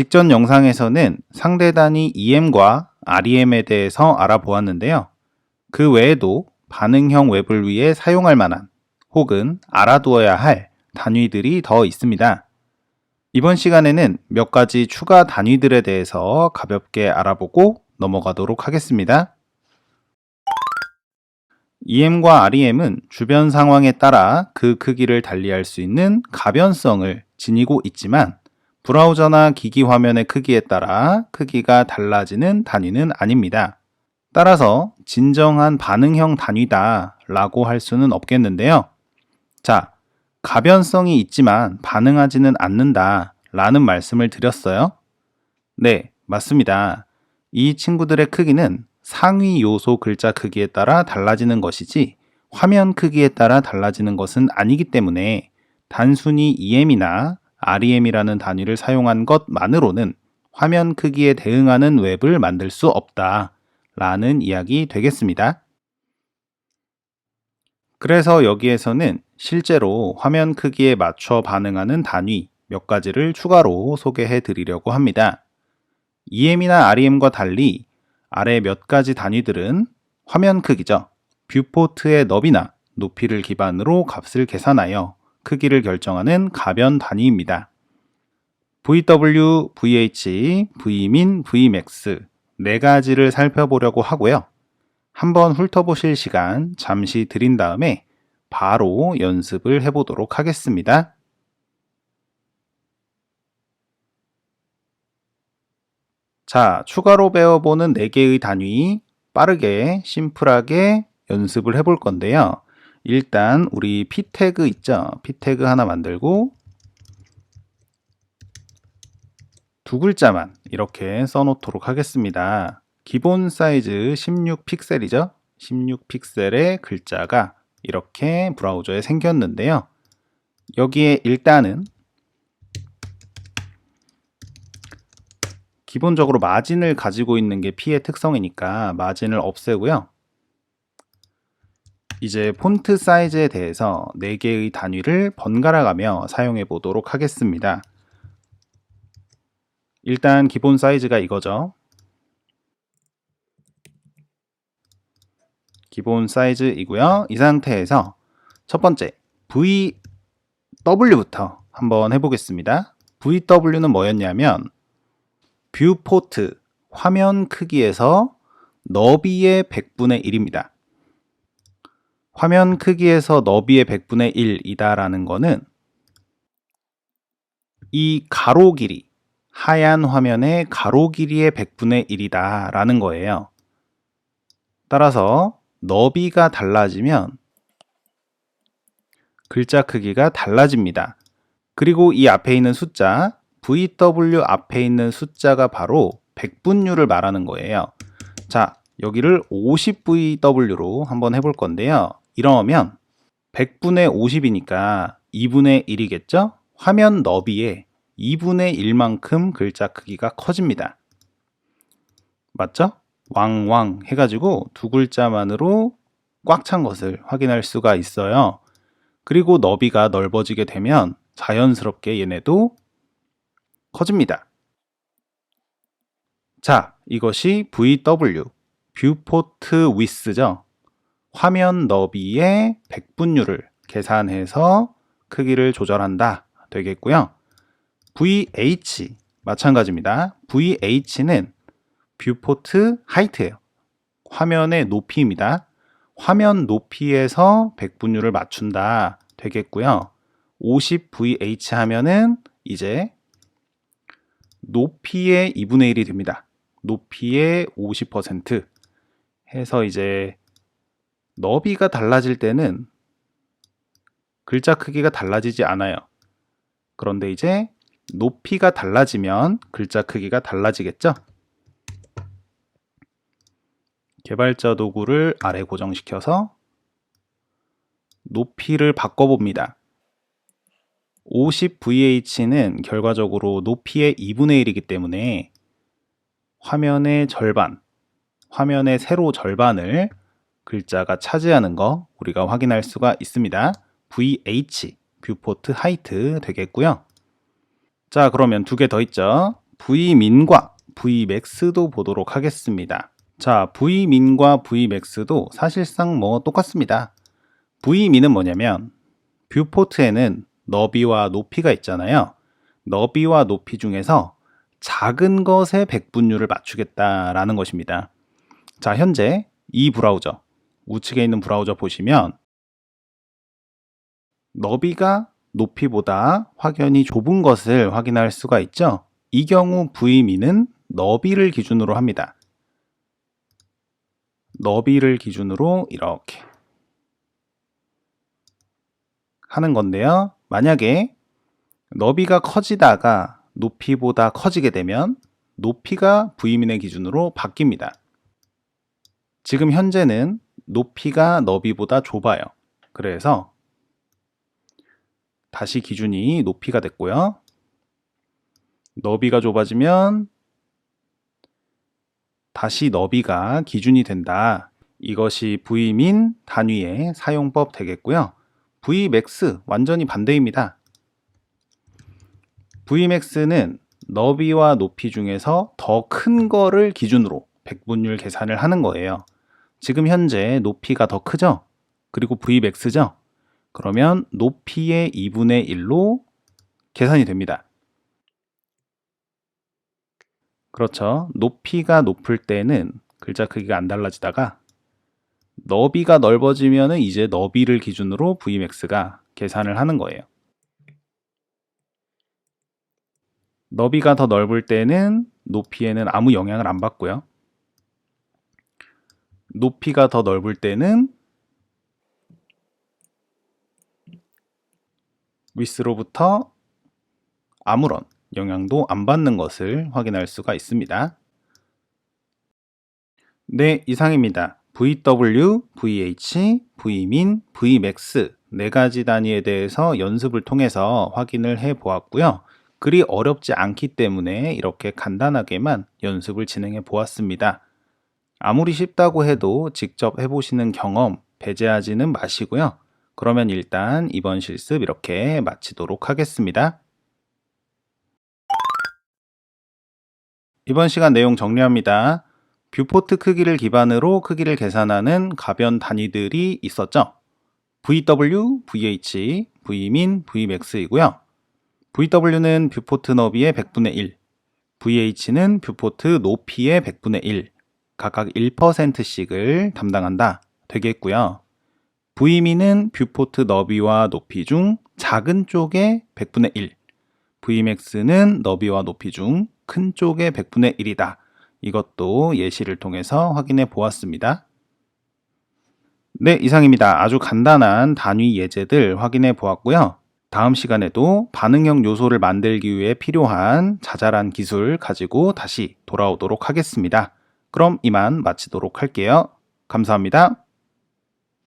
직전 영상에서는 상대 단위 EM과 REM에 대해서 알아보았는데요. 그 외에도 반응형 웹을 위해 사용할 만한 혹은 알아두어야 할 단위들이 더 있습니다. 이번 시간에는 몇 가지 추가 단위들에 대해서 가볍게 알아보고 넘어가도록 하겠습니다. EM과 REM은 주변 상황에 따라 그 크기를 달리할 수 있는 가변성을 지니고 있지만 브라우저나 기기 화면의 크기에 따라 크기가 달라지는 단위는 아닙니다. 따라서 진정한 반응형 단위다 라고 할 수는 없겠는데요. 자, 가변성이 있지만 반응하지는 않는다 라는 말씀을 드렸어요. 네, 맞습니다. 이 친구들의 크기는 상위 요소 글자 크기에 따라 달라지는 것이지 화면 크기에 따라 달라지는 것은 아니기 때문에 단순히 EM이나 REM이라는 단위를 사용한 것만으로는 화면 크기에 대응하는 웹을 만들 수 없다 라는 이야기 되겠습니다. 그래서 여기에서는 실제로 화면 크기에 맞춰 반응하는 단위 몇 가지를 추가로 소개해 드리려고 합니다. EM이나 REM과 달리 아래 몇 가지 단위들은 화면 크기죠. 뷰포트의 너비나 높이를 기반으로 값을 계산하여 크기를 결정하는 가변 단위입니다. VW, VH, Vmin, Vmax 네 가지를 살펴보려고 하고요. 한번 훑어보실 시간 잠시 드린 다음에 바로 연습을 해보도록 하겠습니다. 자, 추가로 배워보는 4개의 단위 빠르게 심플하게 연습을 해볼 건데요. 일단 우리 p 태그 있죠? p 태그 하나 만들고 두 글자만 이렇게 써놓도록 하겠습니다. 기본 사이즈 16 픽셀이죠? 16 픽셀의 글자가 이렇게 브라우저에 생겼는데요. 여기에 일단은 기본적으로 마진을 가지고 있는 게 P의 특성이니까 마진을 없애고요. 이제 폰트 사이즈에 대해서 4개의 단위를 번갈아 가며 사용해 보도록 하겠습니다. 일단 기본 사이즈가 이거죠. 기본 사이즈이고요. 이 상태에서 첫 번째 VW부터 한번 해보겠습니다. VW는 뭐였냐면 뷰포트 화면 크기에서 너비의 100분의 1입니다. 화면 크기에서 너비의 100분의 1이다라는 거는 이 가로 길이, 하얀 화면의 가로 길이의 100분의 1이다 라는 거예요. 따라서 너비가 달라지면 글자 크기가 달라집니다. 그리고 이 앞에 있는 숫자, VW 앞에 있는 숫자가 바로 100분율을 말하는 거예요. 자, 여기를 50VW로 한번 해볼 건데요. 이러면 100분의 50이니까 2분의 1이겠죠? 화면 너비에 2분의 1만큼 글자 크기가 커집니다. 맞죠? 왕왕 해가지고 두 글자만으로 꽉 찬 것을 확인할 수가 있어요. 그리고 너비가 넓어지게 되면 자연스럽게 얘네도 커집니다. 자, 이것이 VW, 뷰포트 위스죠. 화면 너비의 100분율을 계산해서 크기를 조절한다 되겠고요. VH 마찬가지입니다. VH는 뷰포트 하이트예요. 화면의 높이입니다. 화면 높이에서 100분율을 맞춘다 되겠고요. 50VH 하면은 이제 높이의 2분의 1이 됩니다. 높이의 50% 해서 이제 너비가 달라질 때는 글자 크기가 달라지지 않아요. 그런데 이제 높이가 달라지면 글자 크기가 달라지겠죠? 개발자 도구를 아래 고정시켜서 높이를 바꿔봅니다. 50VH는 결과적으로 높이의 2분의 1이기 때문에 화면의 절반, 화면의 세로 절반을 글자가 차지하는 거 우리가 확인할 수가 있습니다. VH, 뷰포트 하이트 되겠고요. 자, 그러면 두 개 더 있죠. V민과 Vmax도 보도록 하겠습니다. 자, V민과 Vmax도 사실상 뭐 똑같습니다. V민은 뭐냐면 뷰포트에는 너비와 높이가 있잖아요. 너비와 높이 중에서 작은 것의 백분율을 맞추겠다라는 것입니다. 자, 현재 이 브라우저, 우측에 있는 브라우저 보시면 너비가 높이보다 확연히 좁은 것을 확인할 수가 있죠. 이 경우 V미는 너비를 기준으로 합니다. 너비를 기준으로 이렇게 하는 건데요. 만약에 너비가 커지다가 높이보다 커지게 되면 높이가 V민의 기준으로 바뀝니다. 지금 현재는 높이가 너비보다 좁아요. 그래서 다시 기준이 높이가 됐고요. 너비가 좁아지면 다시 너비가 기준이 된다. 이것이 V민 단위의 사용법 되겠고요. Vmax 완전히 반대입니다. Vmax는 너비와 높이 중에서 더 큰 거를 기준으로 백분율 계산을 하는 거예요. 지금 현재 높이가 더 크죠? 그리고 Vmax죠? 그러면 높이의 2분의 1로 계산이 됩니다. 그렇죠. 높이가 높을 때는 글자 크기가 안 달라지다가 너비가 넓어지면 이제 너비를 기준으로 Vmax가 계산을 하는 거예요. 너비가 더 넓을 때는 높이에는 아무 영향을 안 받고요. 높이가 더 넓을 때는 윗으로부터 아무런 영향도 안 받는 것을 확인할 수가 있습니다. 네, 이상입니다. VW, VH, Vmin, Vmax 네 가지 단위에 대해서 연습을 통해서 확인을 해 보았고요. 그리 어렵지 않기 때문에 이렇게 간단하게만 연습을 진행해 보았습니다. 아무리 쉽다고 해도 직접 해보시는 경험 배제하지는 마시고요. 그러면 일단 이번 실습 이렇게 마치도록 하겠습니다. 이번 시간 내용 정리합니다. 뷰포트 크기를 기반으로 크기를 계산하는 가변 단위들이 있었죠. VW, VH, Vmin, Vmax이고요. VW는 뷰포트 너비의 100분의 1, VH는 뷰포트 높이의 100분의 1, 각각 1%씩을 담당한다 되겠고요. V민은 뷰포트 너비와 높이 중 작은 쪽의 100분의 1, Vmax는 너비와 높이 중 큰 쪽의 100분의 1이다. 이것도 예시를 통해서 확인해 보았습니다. 네, 이상입니다. 아주 간단한 단위 예제들 확인해 보았고요. 다음 시간에도 반응형 요소를 만들기 위해 필요한 자잘한 기술 가지고 다시 돌아오도록 하겠습니다. 그럼 이만 마치도록 할게요. 감사합니다.